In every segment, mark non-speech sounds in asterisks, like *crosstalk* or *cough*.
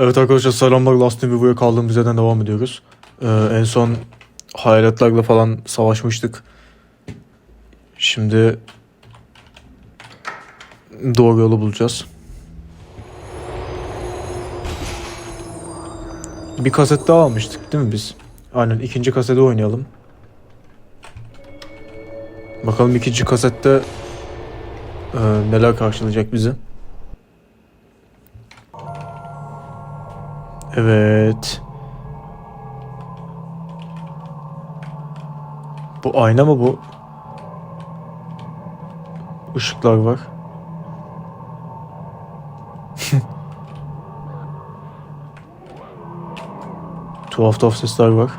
Evet arkadaşlar selamlar Last in Vivo'ya kaldığımız yerden devam ediyoruz. Ee, en son hayaletlerle falan savaşmıştık. Şimdi doğru yolu bulacağız. Bir kaset daha almıştık değil mi biz? Aynen ikinci kaseti oynayalım. Bakalım ikinci kasette e, neler karşılayacak bizi. Evet. Bu ayna mı bu? Işıklar var. *laughs* tuhaf tuhaf sesler var.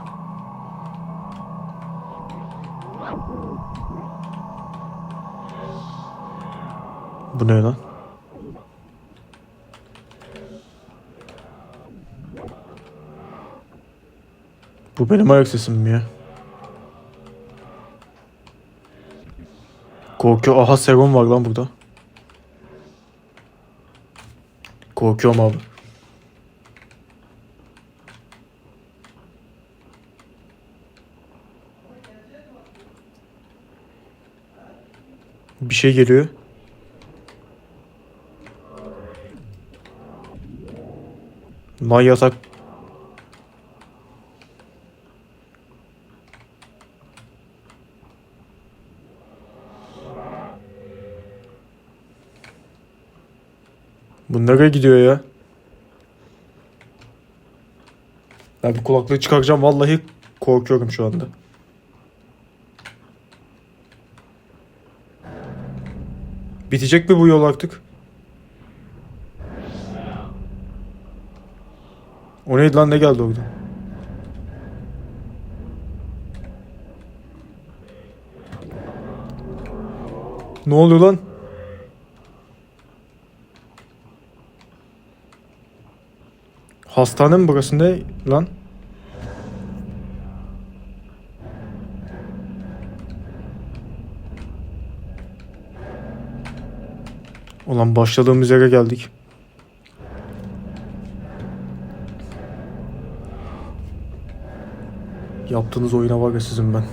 Bu ne lan? Benim ayak sesim mi ya? Korkuyor. Aha serum var lan burada. Korkuyorum abi. Bir şey geliyor. Lan yatak. Bu nereye gidiyor ya? Ben bir kulaklığı çıkaracağım. Vallahi korkuyorum şu anda. Bitecek mi bu yol artık? O neydi lan ne geldi orada? Ne oluyor lan? Hastane mi burası ne lan? Ulan başladığımız yere geldik. Yaptığınız oyuna var ya sizin ben.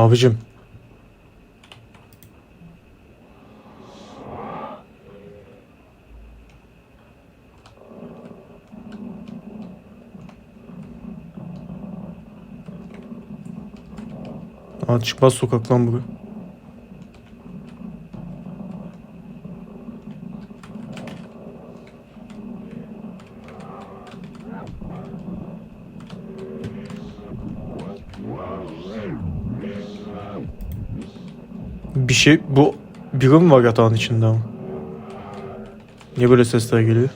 Abicim. Aa, çıkmaz sokak lan bu. Bir şey bu biri mi var yatağın içinde ama? Niye böyle sesler geliyor?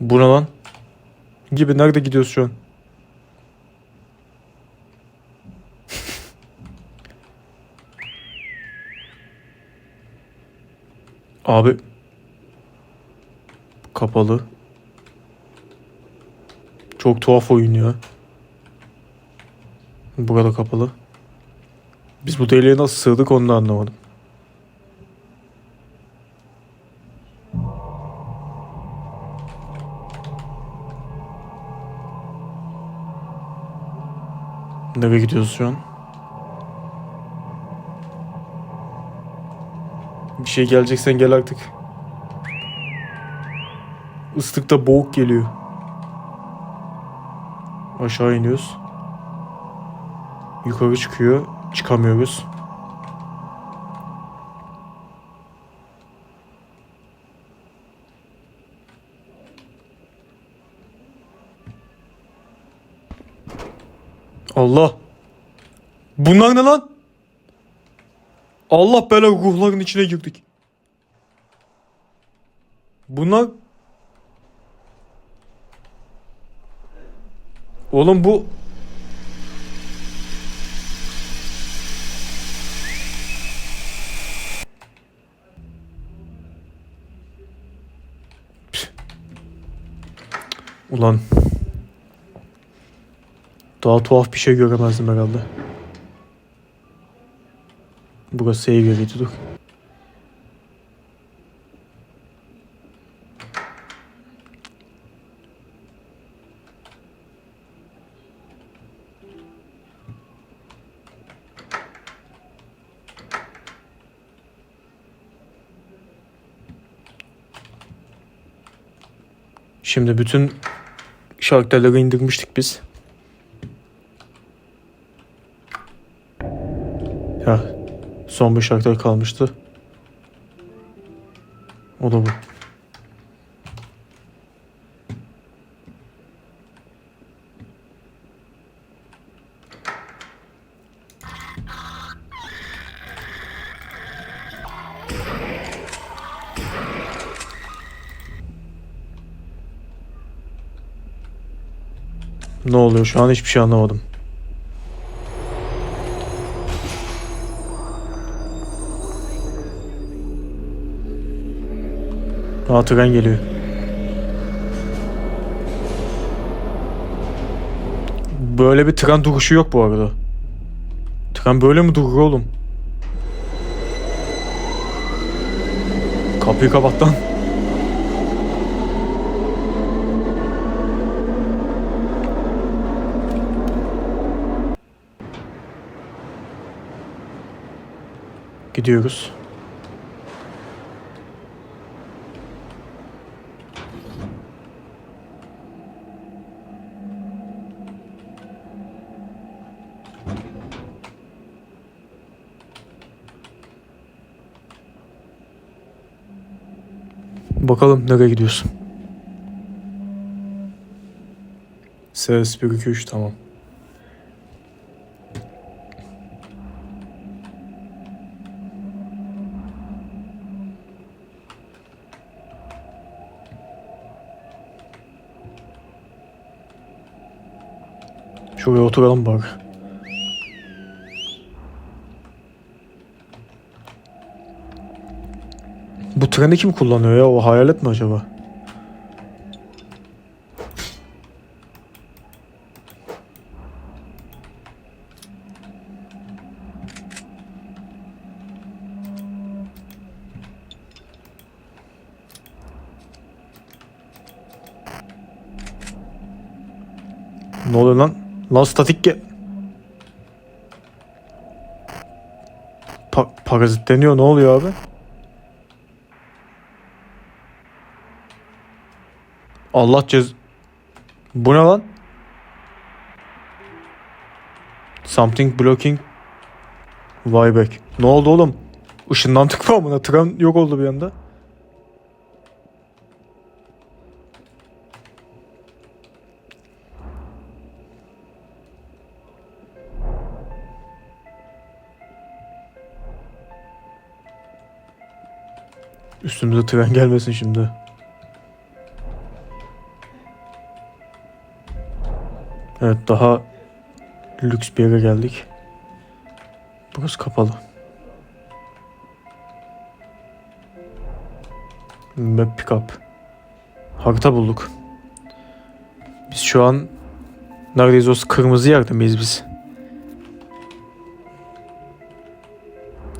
Bu ne lan? Gibi nerede gidiyoruz şu an? *laughs* Abi kapalı. Çok tuhaf oyun ya. Burada kapalı. Biz bu deliğe nasıl sığdık onu da anlamadım. Nereye gidiyoruz şu an? Bir şey geleceksen gel artık. Islıkta boğuk geliyor. Aşağı iniyoruz. Yukarı çıkıyor. Çıkamıyoruz. Allah. Bunlar ne lan? Allah bela ruhların içine girdik. Bunlar Oğlum bu Ulan Daha tuhaf bir şey göremezdim herhalde. Burası save yeriydi dur. Şimdi bütün şarkıları indirmiştik biz. Ya son bir şarkı kalmıştı. O da bu. Ne oluyor şu an hiçbir şey anlamadım. Aa tren geliyor. Böyle bir tren duruşu yok bu arada. Tren böyle mi durur oğlum? Kapıyı kapat lan. Gidiyoruz. Bakalım nereye gidiyorsun? Ses 1 2 3 tamam. Şuraya oturalım bak. Bu treni kim kullanıyor ya? O hayalet mi acaba? Ne oluyor lan? Lan statik ge... Pa parazitleniyor ne oluyor abi? Allah cez... Bu ne lan? Something blocking Wyback. Ne oldu oğlum? Işınlandık mı amına? Tren yok oldu bir anda. Üstümüze tren gelmesin şimdi. Evet daha lüks bir yere geldik. Burası kapalı. Map pickup. Harita bulduk. Biz şu an neredeyiz o kırmızı yerde miyiz biz?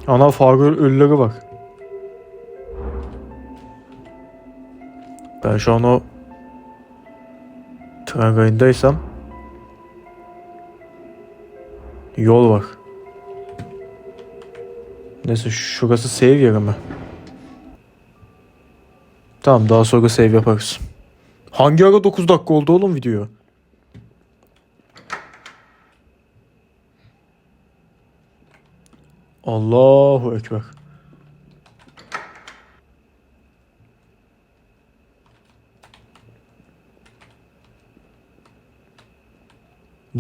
Ana Fargo ölüleri bak. Ben şu an o tren yol var. Neyse şurası save yeri mi? Tamam daha sonra save yaparız. Hangi ara 9 dakika oldu oğlum video? Allahu Ekber.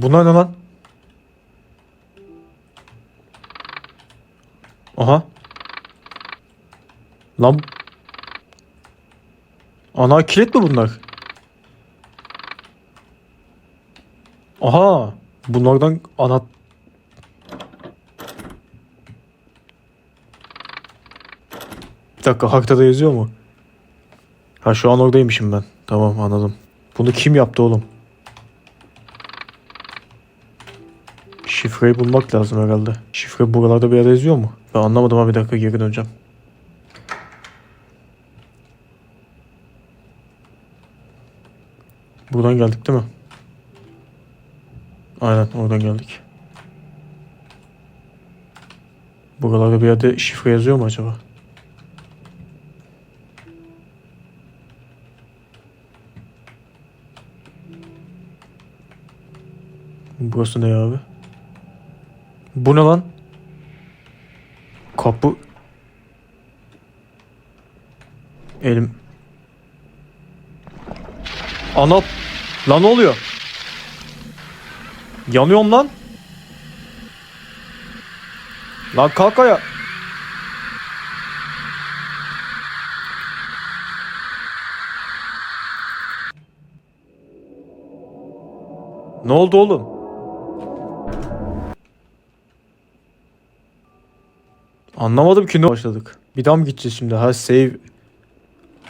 Bunlar ne lan? Aha. Lan. Ana kilit mi bunlar? Aha. Bunlardan ana... Bir dakika haritada yazıyor mu? Ha şu an oradaymışım ben. Tamam anladım. Bunu kim yaptı oğlum? Şifreyi bulmak lazım herhalde. Şifre buralarda bir yerde yazıyor mu? Ben anlamadım ama bir dakika geri döneceğim. Buradan geldik değil mi? Aynen oradan geldik. Buralarda bir yerde şifre yazıyor mu acaba? Burası ne abi? Bu ne lan? Kapı. Elim. Ana. Lan ne oluyor? Yanıyorum lan. Lan kalk ayağa. Ne oldu oğlum? Anlamadım ki ne başladık. Bir daha mı gideceğiz şimdi? Ha save.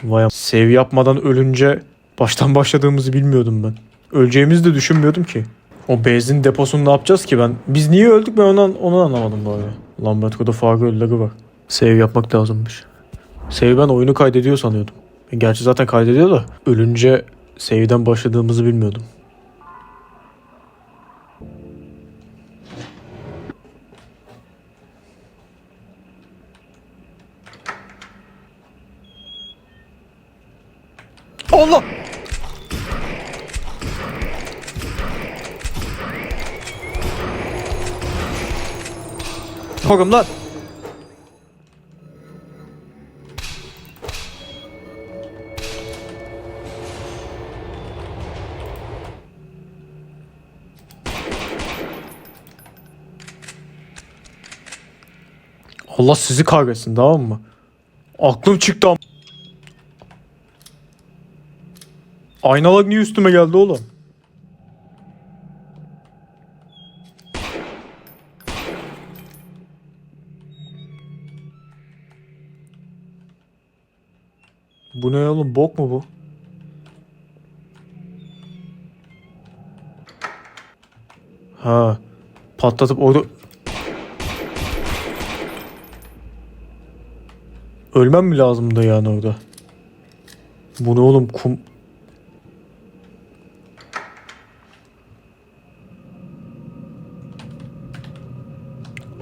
Vay Save yapmadan ölünce baştan başladığımızı bilmiyordum ben. Öleceğimizi de düşünmüyordum ki. O benzin deposunu ne yapacağız ki ben? Biz niye öldük ben onu, onu anlamadım bu arada. Lamberto'da farklı ölüleri var. Save yapmak lazımmış. Save ben oyunu kaydediyor sanıyordum. E, Gerçi zaten kaydediyor da ölünce save'den başladığımızı bilmiyordum. Allah! Korkum lan. Allah sizi kahretsin tamam mı? Aklım çıktı am- Aynalar niye üstüme geldi oğlum? Bu ne oğlum bok mu bu? Ha patlatıp orada Ölmem mi lazımdı yani orada? Bu ne oğlum kum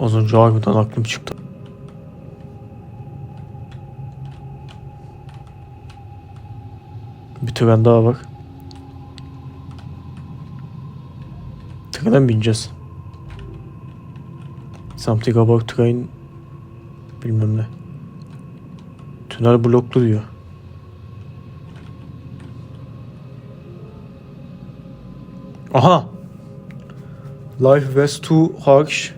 Az önce harbiden aklım çıktı. Bir tren daha var. Trene bineceğiz? Something about train bilmem ne. Tünel bloklu diyor. Aha! Life was too harsh.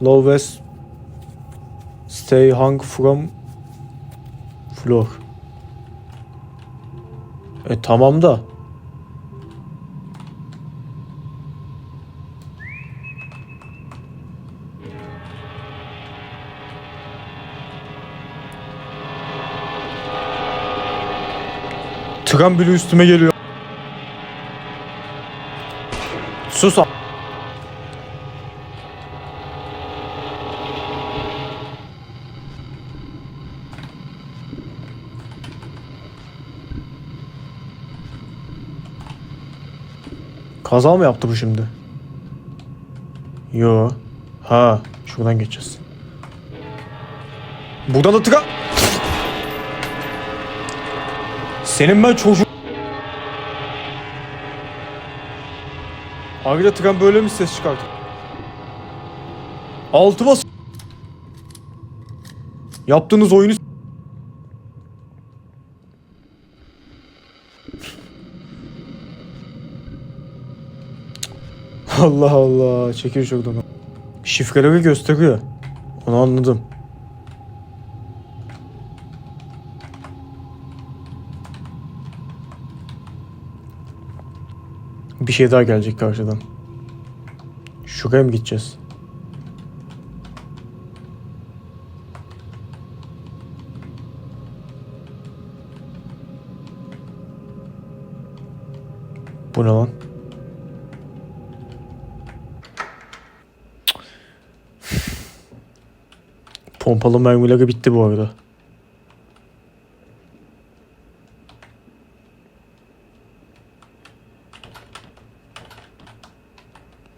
Low west stay hung from floor. E tamam da. Tren bile üstüme geliyor. Kaza mı yaptı bu şimdi? Yo. Ha, şuradan geçeceğiz. Buradan da tıka... Senin ben çocuk... Ayrıca tren böyle mi ses çıkartır? Altıma s- Yaptığınız oyunu s- Allah Allah. Çekil şuradan. Şifreleri gösteriyor. Onu anladım. Bir şey daha gelecek karşıdan. Şuraya mı gideceğiz? Bu ne lan? Pompalı mermileri bitti bu arada.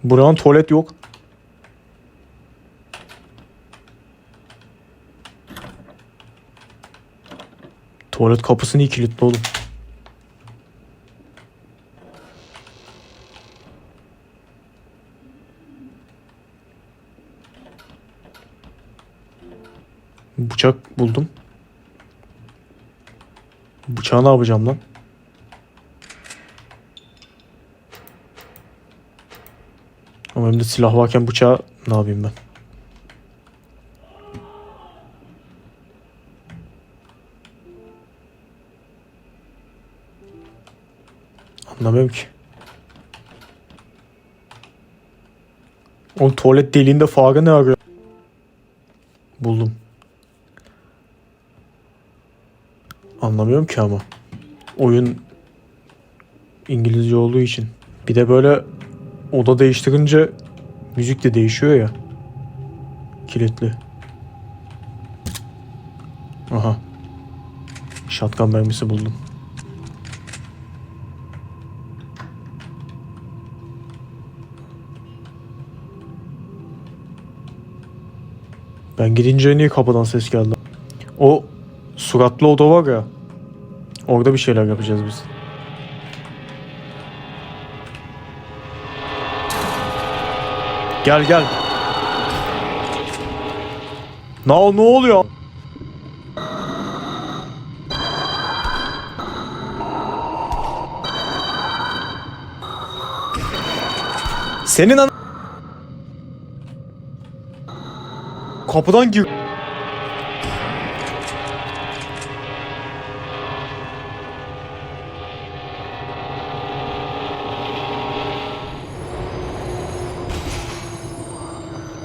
Buranın tuvalet yok. Tuvalet kapısı niye kilitli oğlum? Bıçak buldum. Bıçağı ne yapacağım lan? Ama elimde silah varken bıçağı ne yapayım ben? Anlamıyorum ki. Oğlum tuvalet deliğinde fare ne arıyor? Buldum. Anlamıyorum ki ama. Oyun İngilizce olduğu için. Bir de böyle oda değiştirince müzik de değişiyor ya. Kilitli. Aha. Shotgun mermisi buldum. Ben gidince niye kapıdan ses geldi? O suratlı oda var ya. Orada bir şeyler yapacağız biz. Gel gel. Ne, ne oluyor? Senin an... Kapıdan gir.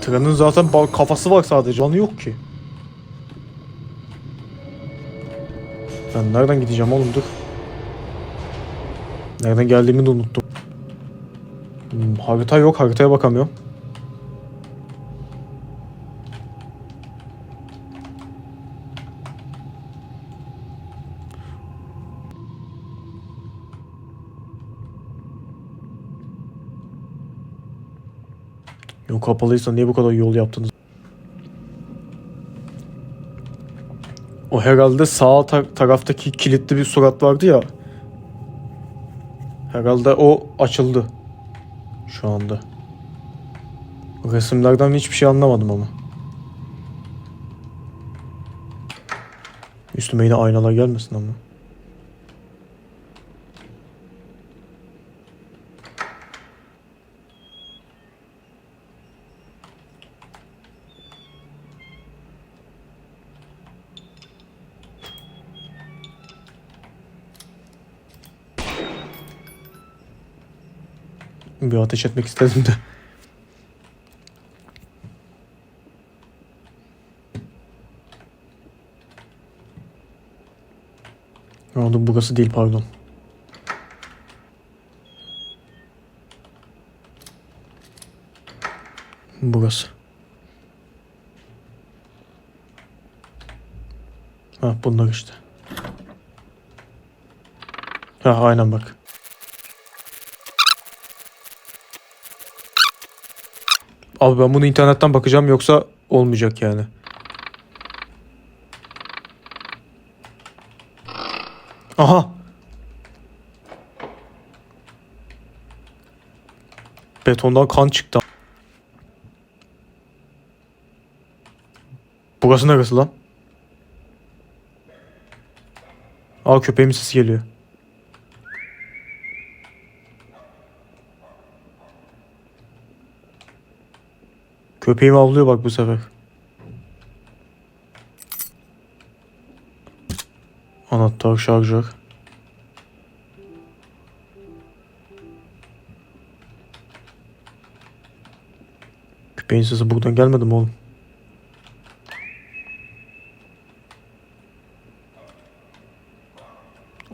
Trenin zaten kafası var sadece. Canı yok ki. Ben nereden gideceğim oğlum dur. Nereden geldiğimi de unuttum. Hmm, harita yok. Haritaya bakamıyorum. Kapalıysa niye bu kadar yol yaptınız? O herhalde sağ ta- taraftaki kilitli bir surat vardı ya. Herhalde o açıldı. Şu anda. Resimlerden hiçbir şey anlamadım ama. Üstüme yine aynalar gelmesin ama. Bir ateş etmek istedim de. Oldu burası değil pardon. Burası. Ha bunlar işte. Ha aynen bak. Abi ben bunu internetten bakacağım yoksa olmayacak yani. Aha. Betondan kan çıktı. Burası neresi lan? Aa köpeğimin sesi geliyor. Köpeğim avlıyor bak bu sefer. Anahtar şarjör. Köpeğin sesi buradan gelmedi mi oğlum?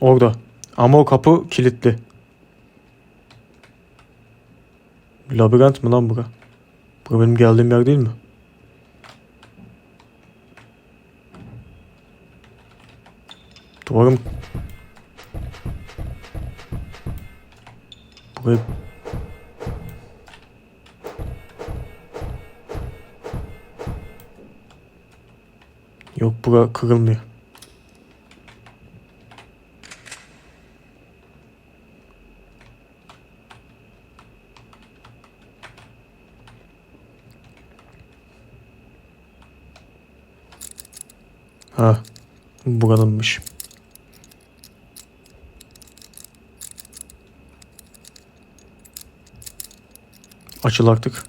Orada. Ama o kapı kilitli. Labirent mi lan bura? O benim geldiğim yer değil mi? Duvarım. Buraya... Yok bura kırılmıyor. Ha, buranınmış. Açıl artık.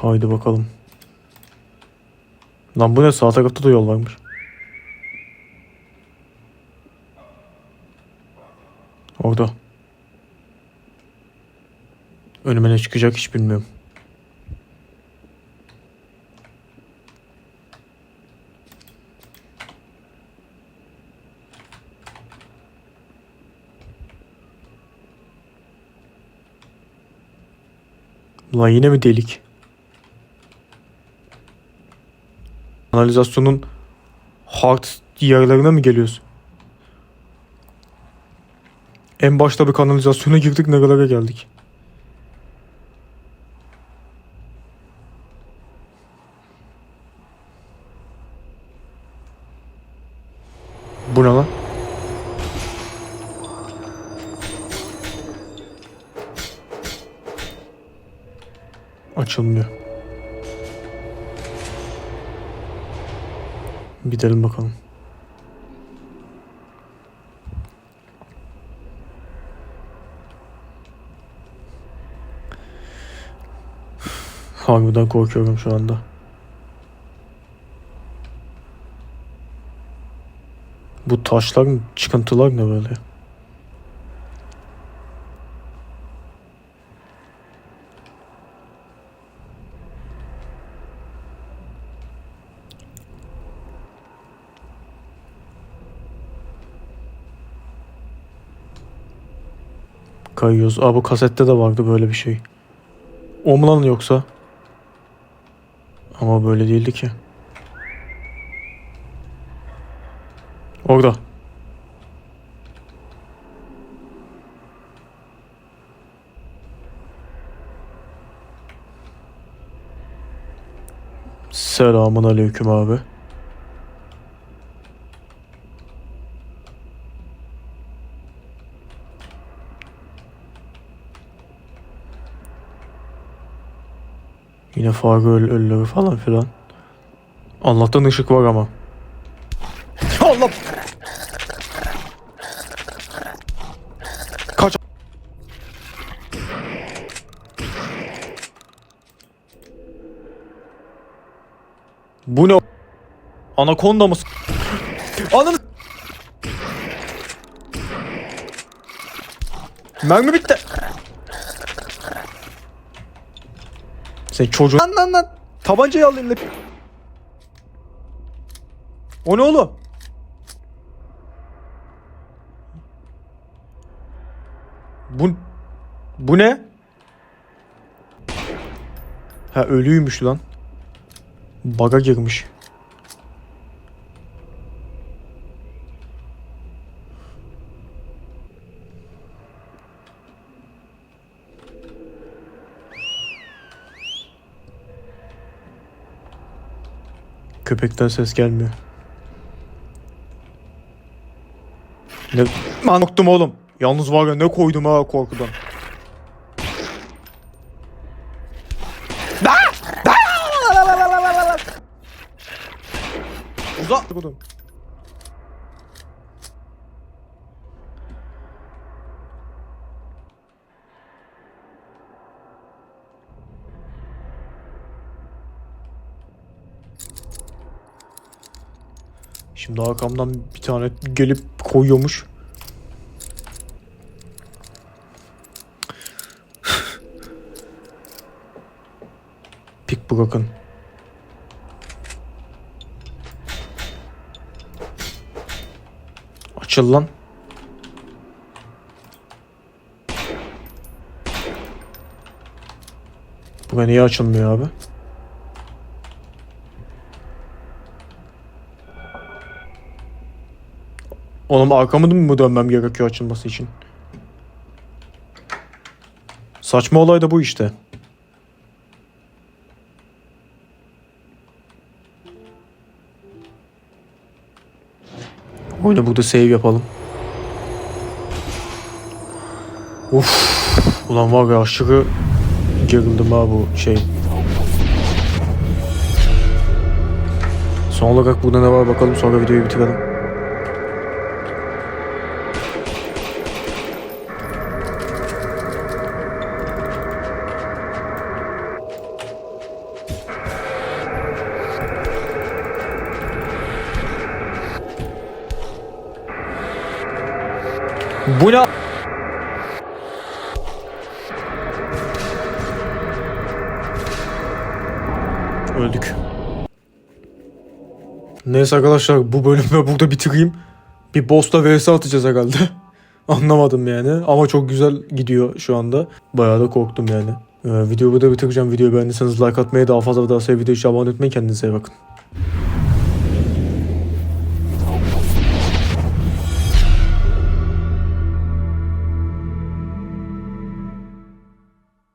Haydi bakalım. Lan bu ne? Sağ tarafta da yol varmış. Orada. Önüme ne çıkacak hiç bilmiyorum. Lan yine mi delik? Kanalizasyonun hard yerlerine mi geliyoruz? En başta bir kanalizasyona girdik nerelere geldik. Bu ne lan? Açılmıyor. Gidelim bakalım. Harbiden korkuyorum şu anda. Bu taşlar? Çıkıntılar ne böyle? Kayıyoruz. Aa bu kasette de vardı böyle bir şey. O mu lan yoksa? Ama böyle değildi ki. Orada. Selamun aleyküm abi. Yine fare öl ölüleri falan filan. Allah'tan ışık var ama. Allah! Kaç! Bu ne? Anakonda mı? Ananı... Mermi bitti. Sen çocuğun... Lan lan lan. Tabancayı alayım da. O ne oğlum? Bu... Bu ne? Ha ölüymüş lan. Baga girmiş. Köpekten ses gelmiyor. Ne? Ben korktum oğlum. Yalnız var ya ne koydum ha korkudan. Uzak. Şimdi arkamdan bir tane gelip koyuyormuş. *laughs* Pik bırakın. Açıl lan. Bu niye açılmıyor abi? Oğlum arkamı mı dönmem gerekiyor açılması için? Saçma olay da bu işte. Oyunu burada save yapalım. Uf. Ulan var ya aşırı gerildim ha bu şey. Son olarak burada ne var bakalım sonra videoyu bitirelim. Bu ne? Öldük. Neyse arkadaşlar bu bölümü burada bitireyim. Bir boss'la vs atacağız herhalde. *laughs* Anlamadım yani ama çok güzel gidiyor şu anda. Bayağı da korktum yani. Ee, videoyu burada bitireceğim. Videoyu beğendiyseniz like atmayı daha fazla daha sevdiği için abone etmeyi kendinize iyi bakın.